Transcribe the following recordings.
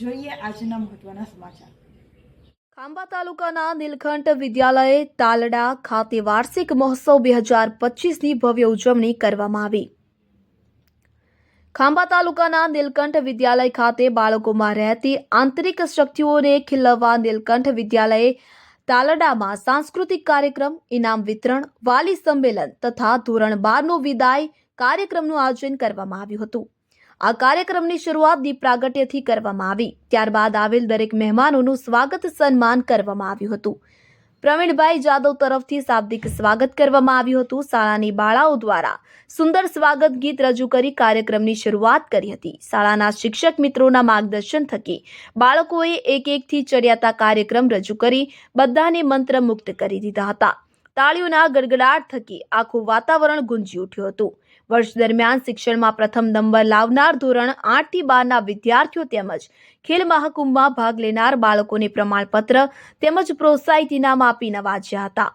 જોઈએ આજના મહત્વના સમાચાર. ખાંભા તાલુકાના નીલકંઠ વિદ્યાલય તાલડા ખાતે વાર્ષિક મહોત્સવ બે હજાર પચીસની ભવ્ય ઉજવણી કરવામાં આવી. ખાંભા તાલુકાના નીલકંઠ વિદ્યાલય ખાતે બાળકોમાં રહેતી આંતરિક શક્તિઓને ખીલવવા નીલકંઠ વિદ્યાલયે તાલડામાં સાંસ્કૃતિક કાર્યક્રમ, ઇનામ વિતરણ, વાલી સંમેલન તથા ધોરણ બારનું વિદાય કાર્યક્રમનું આયોજન કરવામાં આવ્યું હતું. આ કાર્યક્રમની શરૂઆત દીપ પ્રાગટ્યથી કરવામાં આવી. ત્યારબાદ આવેલ દરેક મહેમાનોનું સ્વાગત સન્માન કરવામાં આવ્યું હતું. પ્રવીણભાઈ જાદવ તરફથી શાબ્દિક સ્વાગત કરવામાં આવ્યું હતું. શાળાની બાળાઓ દ્વારા સુંદર સ્વાગત ગીત રજૂ કરી કાર્યક્રમની શરૂઆત કરી હતી. શાળાના શિક્ષક મિત્રોના માર્ગદર્શન થકી બાળકોએ એક એકથી ચડિયાતા કાર્યક્રમ રજૂ કરી બધાને મંત્રમુગ્ધ કરી દીધા હતા. તાળીઓના ગડગડાટ થકી આખું વાતાવરણ ગુંજી ઉઠ્યું હતું. વર્ષ દરમિયાન શિક્ષણમાં પ્રથમ નંબર લાવનાર ધોરણ આઠથી બારના વિદ્યાર્થીઓ તેમજ ખેલ મહાકુંભમાં ભાગ લેનાર બાળકોને પ્રમાણપત્ર તેમજ પ્રોત્સાહિત ઇનામ આપી નવાજ્યા હતા.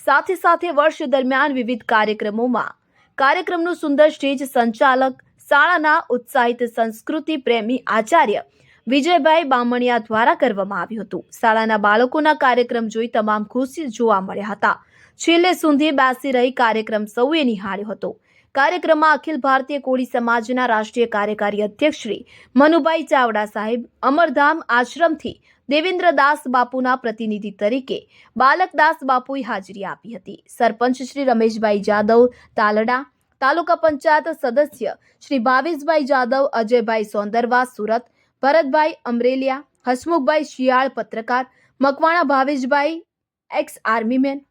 સાથે સાથે વર્ષ દરમિયાન વિવિધ કાર્યક્રમોમાં કાર્યક્રમનું સુંદર સ્ટેજ સંચાલક, શાળાના ઉત્સાહિત સંસ્કૃતિ પ્રેમી આચાર્ય વિજયભાઈ બામણિયા દ્વારા કરવામાં આવ્યું હતું. શાળાના બાળકોના કાર્યક્રમ જોઈ તમામ ખુશી જોવા મળ્યા હતા. છેલ્લે સુધી બેસી રહી કાર્યક્રમ સૌએ નિહાળ્યો હતો. કાર્યક્રમમાં અખિલ ભારતીય કોળી સમાજના રાષ્ટ્રીય કાર્યકારી અધ્યક્ષ શ્રી મનુભાઈ ચાવડા સાહેબ, અમરધામ આશ્રમથી દેવેન્દ્રદાસ બાપુના પ્રતિનિધિ તરીકે બાલકદાસ બાપુએ હાજરી આપી હતી. સરપંચ શ્રી રમેશભાઈ જાદવ, તાલડા તાલુકા પંચાયત સદસ્ય શ્રી ભાવેશભાઈ જાદવ, અજયભાઈ સોંદરવા, સુરત ભરતભાઈ અમરેલિયા, હસમુખભાઈ શિયાળ પત્રકાર, મકવાણા ભાવેશભાઈ એક્સ આર્મીમેન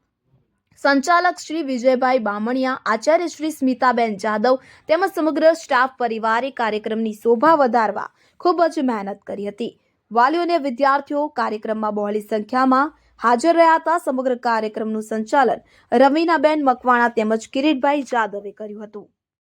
સંચાલક શ્રી વિજયભાઈ બામણિયા, આચાર્ય શ્રી સ્મિતાબેન જાદવ તેમજ સમગ્ર સ્ટાફ પરિવારે કાર્યક્રમની શોભા વધારવા ખૂબ જ મહેનત કરી હતી. વાલીઓ અને વિદ્યાર્થીઓ કાર્યક્રમમાં બહોળી સંખ્યામાં હાજર રહ્યા હતા. સમગ્ર કાર્યક્રમનું સંચાલન રમીનાબેન મકવાણા તેમજ કિરીટભાઈ જાદવે કર્યું હતું.